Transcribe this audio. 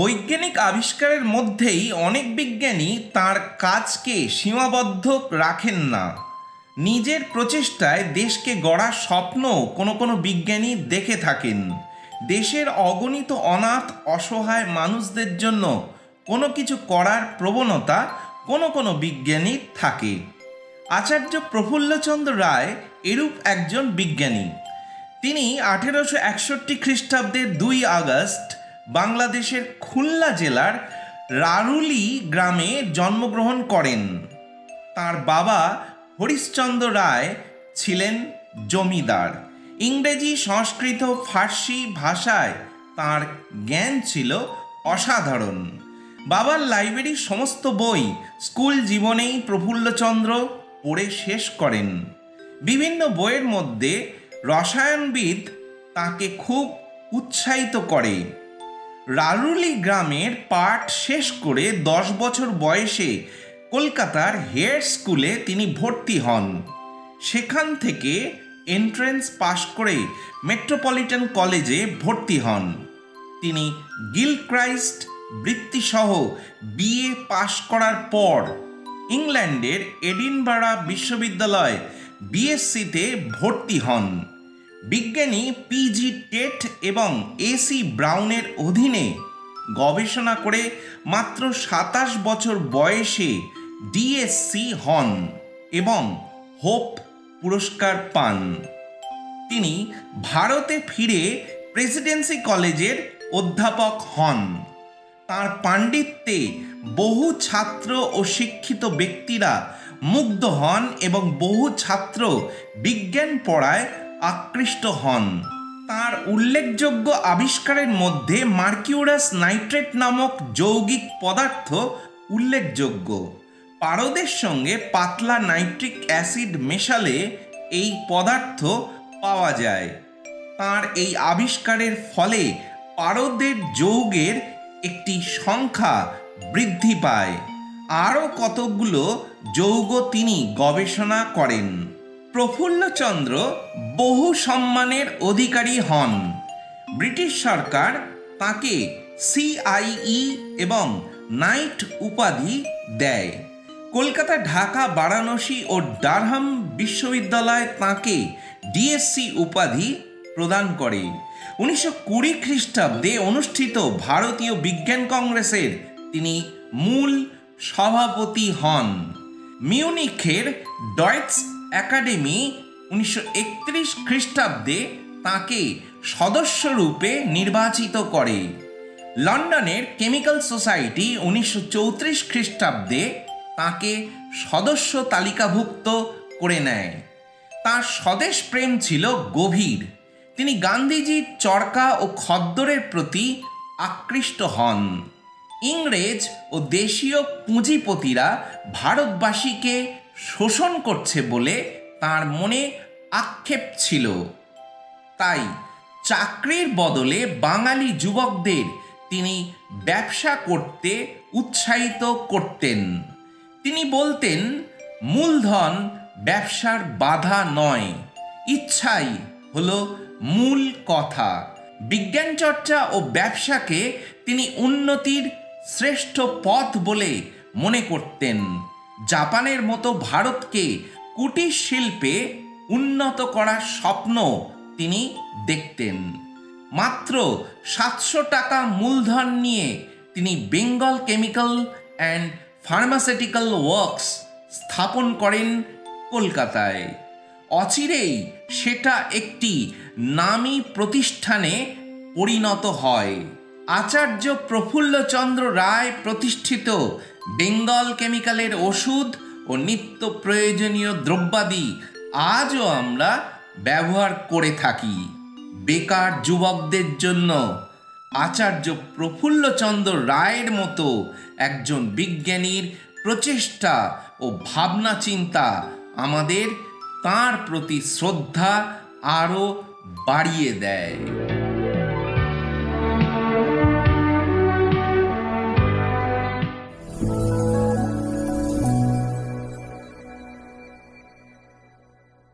বৈজ্ঞানিক আবিষ্কারের মধ্যেই অনেক বিজ্ঞানী তার কাজকে সীমাবদ্ধ রাখেন না। নিজের প্রচেষ্টায় দেশকে গড়ার স্বপ্ন কোনো কোনো বিজ্ঞানী দেখে থাকেন। দেশের অগণিত অনাথ, অসহায় মানুষদের জন্য কোনো কিছু করার প্রবণতা কোনো কোনো বিজ্ঞানীর থাকে। আচার্য প্রফুল্লচন্দ্র রায় এরূপ একজন বিজ্ঞানী। তিনি আঠেরোশো একষট্টি খ্রিস্টাব্দের দুই আগস্ট বাংলাদেশের খুলনা জেলার রারুলি গ্রামে জন্মগ্রহণ করেন। তার বাবা হরিশ্চন্দ্র রায় ছিলেন জমিদার। ইংরেজি, সংস্কৃত, ফার্সি ভাষায় তার জ্ঞান ছিল অসাধারণ। বাবার লাইব্রেরির সমস্ত বই স্কুল জীবনেই প্রফুল্লচন্দ্র পড়ে শেষ করেন। বিভিন্ন বইয়ের মধ্যে রসায়নবিদ তাকে খুব উৎসাহিত করে। রারুলি গ্রামের পাঠ শেষ করে দশ বছর বয়সে কলকাতার হেয়ার স্কুলে তিনি ভর্তি হন। সেখান থেকে এন্ট্রেন্স পাশ করে মেট্রোপলিটন কলেজে ভর্তি হন। তিনি গিল ক্রাইস্ট বৃত্তিসহ বিএ পাশ করার পর ইংল্যান্ডের এডিনবারা বিশ্ববিদ্যালয় বিএসসিতে ভর্তি হন। বিজ্ঞানী পিজি টেট এবং এসি ব্রাউনের অধীনে গবেষণা করে মাত্র সাতাশ বছর বয়সে ডিএসসি হন এবং হোপ পুরস্কার পান। তিনি ভারতে ফিরে প্রেসিডেন্সি কলেজের অধ্যাপক হন। তার পাণ্ডিত্যে বহু ছাত্র ও শিক্ষিত ব্যক্তিরা মুগ্ধ হন এবং বহু ছাত্র বিজ্ঞান পড়ায় আকৃষ্ট হন। তার উল্লেখযোগ্য আবিষ্কারের মধ্যে মার্কিউরাস নাইট্রেট নামক যৌগিক পদার্থ উল্লেখযোগ্য। পারদের সঙ্গে পাতলা নাইট্রিক অ্যাসিড মেশালে এই পদার্থ পাওয়া যায়। তার এই আবিষ্কারের ফলে পারদের যৌগের একটি সংখ্যা বৃদ্ধি পায়। আরও কতকগুলো যৌগ তিনি গবেষণা করেন। প্রফুল্লচন্দ্র বহু সম্মানের অধিকারী হন। ব্রিটিশ সরকার তাকে সিআইই এবং নাইট উপাধি দেয়। কলকাতা, ঢাকা, বারাণসী ও ডারহাম বিশ্ববিদ্যালয় তাঁকে ডিএসসি উপাধি প্রদান করে। উনিশশো কুড়ি খ্রিস্টাব্দে অনুষ্ঠিত ভারতীয় বিজ্ঞান কংগ্রেসের তিনি মূল সভাপতি হন। মিউনিখের ডয়েটস একাডেমি উনিশশো একত্রিশ খ্রিস্টাব্দে তাকে সদস্যরূপে নির্বাচিত করে। লন্ডনের কেমিক্যাল সোসাইটি উনিশশো চৌত্রিশ খ্রিস্টাব্দে তাকে সদস্য তালিকাভুক্ত করে নেয়। তার স্বদেশ প্রেম ছিল গভীর। তিনি গান্ধীজির চরকা ও খদ্দরের প্রতি আকৃষ্ট হন। ইংরেজ ও দেশীয় পুঁজিপতিরা ভারতবাসীকে শোষণ করছে বলে তার মনে আক্ষেপ ছিল। তাই চাকরির বদলে বাঙালি যুবকদের তিনি ব্যবসা করতে উৎসাহিত করতেন। তিনি বলতেন, মূলধন ব্যবসার বাধা নয়, ইচ্ছাই হলো মূল কথা। বিজ্ঞান চর্চা ও ব্যবসাকে তিনি উন্নতির শ্রেষ্ঠ পথ বলে মনে করতেন। জাপানের মতো ভারতকে কুটির শিল্পে উন্নত করার স্বপ্ন তিনি দেখতেন। মাত্র সাতশো টাকা মূলধন নিয়ে তিনি Bengal chemical and pharmaceutical works স্থাপন করেন কলকাতায়। অচিরেই সেটা একটি নামী প্রতিষ্ঠানে পরিণত হয়। আচার্য প্রফুল্লচন্দ্র রায় প্রতিষ্ঠিত বেঙ্গল কেমিক্যালের ওষুধ ও নিত্য প্রয়োজনীয় দ্রব্যাদি আজও আমরা ব্যবহার করে থাকি। বেকার যুবকদের জন্য আচার্য প্রফুল্লচন্দ্র রায়ের মতো একজন বিজ্ঞানীর প্রচেষ্টা ও ভাবনা চিন্তা আমাদের তার প্রতি শ্রদ্ধা আরও বাড়িয়ে দেয়।